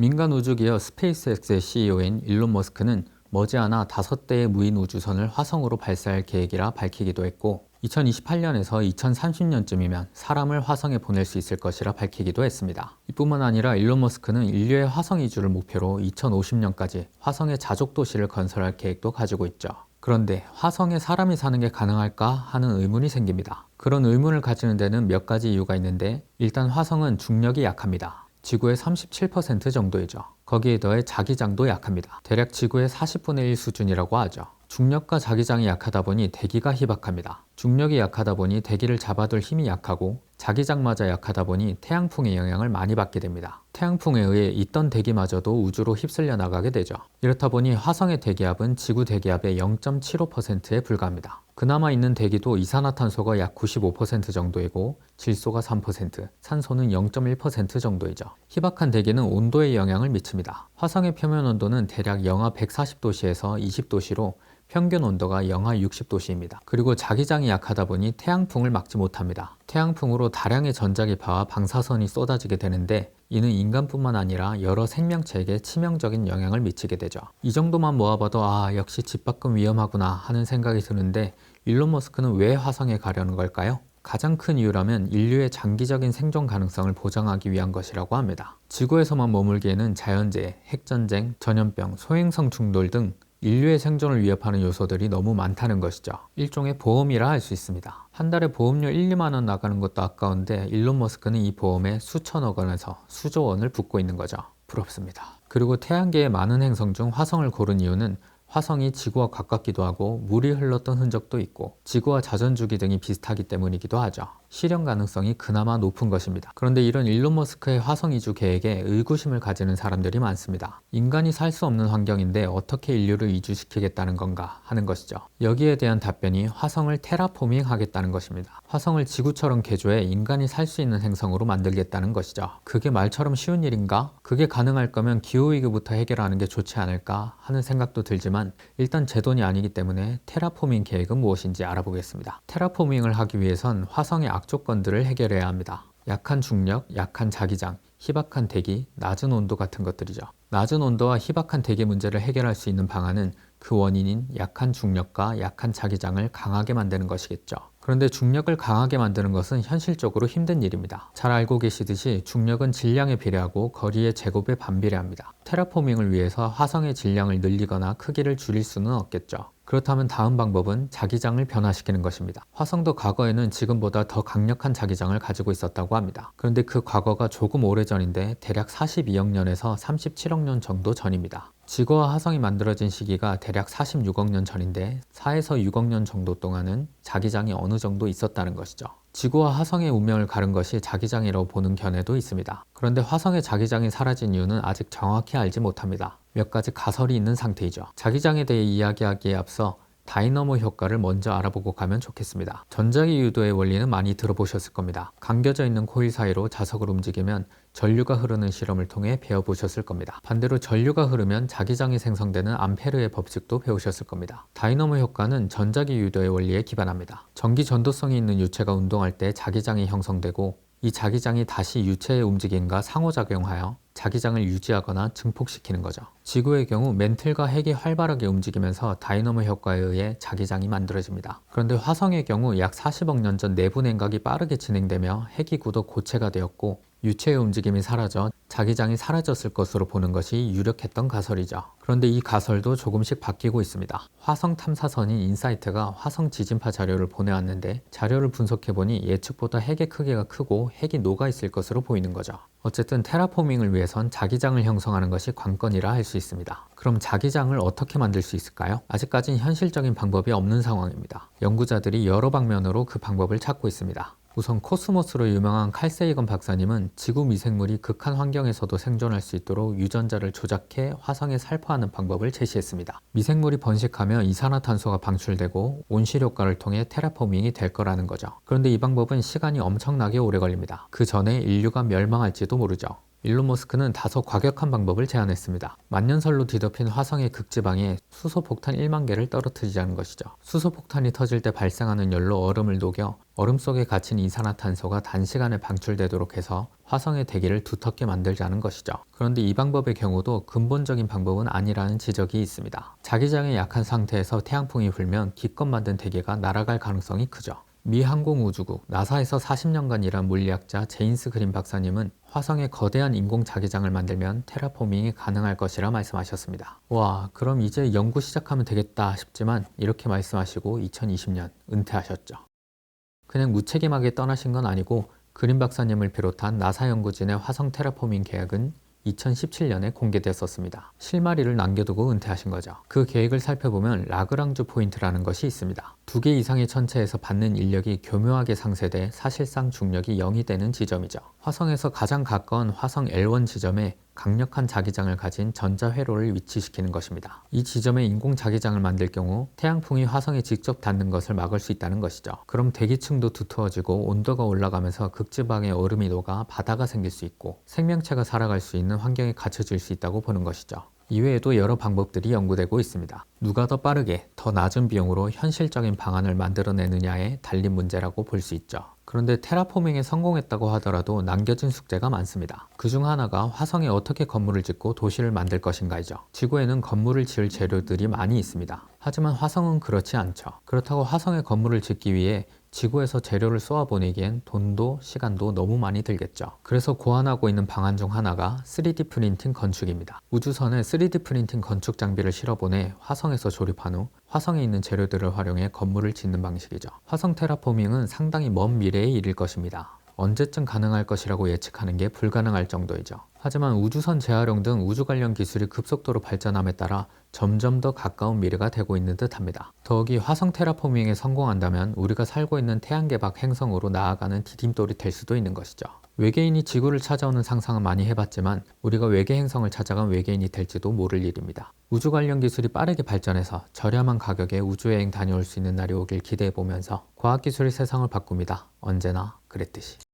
민간 우주기업 스페이스X의 CEO인 일론 머스크는 머지않아 다섯 대의 무인 우주선을 화성으로 발사할 계획이라 밝히기도 했고 2028년에서 2030년쯤이면 사람을 화성에 보낼 수 있을 것이라 밝히기도 했습니다. 이뿐만 아니라 일론 머스크는 인류의 화성 이주를 목표로 2050년까지 화성에 자족 도시를 건설할 계획도 가지고 있죠. 그런데 화성에 사람이 사는 게 가능할까 하는 의문이 생깁니다. 그런 의문을 가지는 데는 몇 가지 이유가 있는데 일단 화성은 중력이 약합니다. 지구의 37% 정도이죠. 거기에 더해 자기장도 약합니다. 대략 지구의 40분의 1 수준이라고 하죠. 중력과 자기장이 약하다 보니 대기가 희박합니다. 중력이 약하다 보니 대기를 잡아둘 힘이 약하고 자기장마저 약하다 보니 태양풍의 영향을 많이 받게 됩니다. 태양풍에 의해 있던 대기마저도 우주로 휩쓸려 나가게 되죠. 이렇다 보니 화성의 대기압은 지구 대기압의 0.75%에 불과합니다. 그나마 있는 대기도 이산화탄소가 약 95% 정도이고 질소가 3%, 산소는 0.1% 정도이죠. 희박한 대기는 온도에 영향을 미칩니다. 화성의 표면 온도는 대략 영하 140도씨에서 20도씨로 평균 온도가 영하 60도씨입니다. 그리고 자기장이 약하다 보니 태양풍을 막지 못합니다. 태양풍으로 다량의 전자기파와 방사선이 쏟아지게 되는데 이는 인간뿐만 아니라 여러 생명체에게 치명적인 영향을 미치게 되죠. 이 정도만 모아봐도 아 역시 집 밖은 위험하구나 하는 생각이 드는데 일론 머스크는 왜 화성에 가려는 걸까요? 가장 큰 이유라면 인류의 장기적인 생존 가능성을 보장하기 위한 것이라고 합니다. 지구에서만 머물기에는 자연재해, 핵전쟁, 전염병, 소행성 충돌 등 인류의 생존을 위협하는 요소들이 너무 많다는 것이죠. 일종의 보험이라 할 수 있습니다. 한 달에 보험료 1, 2만 원 나가는 것도 아까운데 일론 머스크는 이 보험에 수천억 원에서 수조 원을 붓고 있는 거죠. 부럽습니다. 그리고 태양계의 많은 행성 중 화성을 고른 이유는 화성이 지구와 가깝기도 하고 물이 흘렀던 흔적도 있고 지구와 자전주기 등이 비슷하기 때문이기도 하죠. 실현 가능성이 그나마 높은 것입니다. 그런데 이런 일론 머스크의 화성 이주 계획에 의구심을 가지는 사람들이 많습니다. 인간이 살 수 없는 환경인데 어떻게 인류를 이주시키겠다는 건가 하는 것이죠. 여기에 대한 답변이 화성을 테라포밍 하겠다는 것입니다. 화성을 지구처럼 개조해 인간이 살 수 있는 행성으로 만들겠다는 것이죠. 그게 말처럼 쉬운 일인가? 그게 가능할 거면 기후위기부터 해결하는 게 좋지 않을까 하는 생각도 들지만 일단 제 돈이 아니기 때문에 테라포밍 계획은 무엇인지 알아보겠습니다. 테라포밍을 하기 위해선 화성의 악조건들을 해결해야 합니다. 약한 중력, 약한 자기장, 희박한 대기, 낮은 온도 같은 것들이죠. 낮은 온도와 희박한 대기 문제를 해결할 수 있는 방안은 그 원인인 약한 중력과 약한 자기장을 강하게 만드는 것이겠죠. 그런데 중력을 강하게 만드는 것은 현실적으로 힘든 일입니다. 잘 알고 계시듯이 중력은 질량에 비례하고 거리의 제곱에 반비례합니다. 테라포밍을 위해서 화성의 질량을 늘리거나 크기를 줄일 수는 없겠죠. 그렇다면 다음 방법은 자기장을 변화시키는 것입니다. 화성도 과거에는 지금보다 더 강력한 자기장을 가지고 있었다고 합니다. 그런데 그 과거가 조금 오래전인데 대략 42억 년에서 37억 년 정도 전입니다. 지구와 화성이 만들어진 시기가 대략 46억 년 전인데 4에서 6억 년 정도 동안은 자기장이 어느 정도 있었다는 것이죠. 지구와 화성의 운명을 가른 것이 자기장이라고 보는 견해도 있습니다. 그런데 화성의 자기장이 사라진 이유는 아직 정확히 알지 못합니다. 몇 가지 가설이 있는 상태이죠. 자기장에 대해 이야기하기에 앞서 다이너모 효과를 먼저 알아보고 가면 좋겠습니다. 전자기 유도의 원리는 많이 들어보셨을 겁니다. 감겨져 있는 코일 사이로 자석을 움직이면 전류가 흐르는 실험을 통해 배워보셨을 겁니다. 반대로 전류가 흐르면 자기장이 생성되는 암페르의 법칙도 배우셨을 겁니다. 다이너모 효과는 전자기 유도의 원리에 기반합니다. 전기 전도성이 있는 유체가 운동할 때 자기장이 형성되고 이 자기장이 다시 유체의 움직임과 상호작용하여 자기장을 유지하거나 증폭시키는 거죠. 지구의 경우 멘틀과 핵이 활발하게 움직이면서 다이너모 효과에 의해 자기장이 만들어집니다. 그런데 화성의 경우 약 40억 년 전 내부 냉각이 빠르게 진행되며 핵이 굳어 고체가 되었고 유체의 움직임이 사라져 자기장이 사라졌을 것으로 보는 것이 유력했던 가설이죠. 그런데 이 가설도 조금씩 바뀌고 있습니다. 화성 탐사선인 인사이트가 화성 지진파 자료를 보내왔는데 자료를 분석해보니 예측보다 핵의 크기가 크고 핵이 녹아 있을 것으로 보이는 거죠. 어쨌든 테라포밍을 위해선 자기장을 형성하는 것이 관건이라 할 수 있습니다. 그럼 자기장을 어떻게 만들 수 있을까요? 아직까진 현실적인 방법이 없는 상황입니다. 연구자들이 여러 방면으로 그 방법을 찾고 있습니다. 우선 코스모스로 유명한 칼세이건 박사님은 지구 미생물이 극한 환경에서도 생존할 수 있도록 유전자를 조작해 화성에 살포하는 방법을 제시했습니다. 미생물이 번식하며 이산화탄소가 방출되고 온실 효과를 통해 테라포밍이 될 거라는 거죠. 그런데 이 방법은 시간이 엄청나게 오래 걸립니다. 그 전에 인류가 멸망할지도 모르죠. 일론 머스크는 다소 과격한 방법을 제안했습니다. 만년설로 뒤덮인 화성의 극지방에 수소폭탄 1만 개를 떨어뜨리자는 것이죠. 수소폭탄이 터질 때 발생하는 열로 얼음을 녹여 얼음 속에 갇힌 이산화탄소가 단시간에 방출되도록 해서 화성의 대기를 두텁게 만들자는 것이죠. 그런데 이 방법의 경우도 근본적인 방법은 아니라는 지적이 있습니다. 자기장에 약한 상태에서 태양풍이 불면 기껏 만든 대기가 날아갈 가능성이 크죠. 미 항공우주국 나사에서 40년간 일한 물리학자 제인스 그린 박사님은 화성에 거대한 인공 자기장을 만들면 테라포밍이 가능할 것이라 말씀하셨습니다. 와, 그럼 이제 연구 시작하면 되겠다 싶지만 이렇게 말씀하시고 2020년 은퇴하셨죠. 그냥 무책임하게 떠나신 건 아니고 그린 박사님을 비롯한 나사 연구진의 화성 테라포밍 계획은 2017년에 공개됐었습니다. 실마리를 남겨두고 은퇴하신 거죠. 그 계획을 살펴보면 라그랑주 포인트라는 것이 있습니다. 두 개 이상의 천체에서 받는 인력이 교묘하게 상쇄돼 사실상 중력이 0이 되는 지점이죠. 화성에서 가장 가까운 화성 L1 지점에 강력한 자기장을 가진 전자회로를 위치시키는 것입니다. 이 지점에 인공 자기장을 만들 경우 태양풍이 화성에 직접 닿는 것을 막을 수 있다는 것이죠. 그럼 대기층도 두터워지고 온도가 올라가면서 극지방의 얼음이 녹아 바다가 생길 수 있고 생명체가 살아갈 수 있는 환경이 갖춰질 수 있다고 보는 것이죠. 이외에도 여러 방법들이 연구되고 있습니다. 누가 더 빠르게, 더 낮은 비용으로 현실적인 방안을 만들어내느냐에 달린 문제라고 볼 수 있죠. 그런데 테라포밍에 성공했다고 하더라도 남겨진 숙제가 많습니다. 그중 하나가 화성에 어떻게 건물을 짓고 도시를 만들 것인가이죠. 지구에는 건물을 지을 재료들이 많이 있습니다. 하지만 화성은 그렇지 않죠. 그렇다고 화성에 건물을 짓기 위해 지구에서 재료를 쏘아 보내기엔 돈도 시간도 너무 많이 들겠죠. 그래서 고안하고 있는 방안 중 하나가 3D 프린팅 건축입니다. 우주선에 3D 프린팅 건축 장비를 실어보내 화성에서 조립한 후 화성에 있는 재료들을 활용해 건물을 짓는 방식이죠. 화성 테라포밍은 상당히 먼 미래의 일일 것입니다. 언제쯤 가능할 것이라고 예측하는 게 불가능할 정도이죠. 하지만 우주선 재활용 등 우주 관련 기술이 급속도로 발전함에 따라 점점 더 가까운 미래가 되고 있는 듯합니다. 더욱이 화성 테라포밍에 성공한다면 우리가 살고 있는 태양계 밖 행성으로 나아가는 디딤돌이 될 수도 있는 것이죠. 외계인이 지구를 찾아오는 상상은 많이 해봤지만 우리가 외계 행성을 찾아간 외계인이 될지도 모를 일입니다. 우주 관련 기술이 빠르게 발전해서 저렴한 가격에 우주여행 다녀올 수 있는 날이 오길 기대해 보면서 과학기술이 세상을 바꿉니다. 언제나 그랬듯이.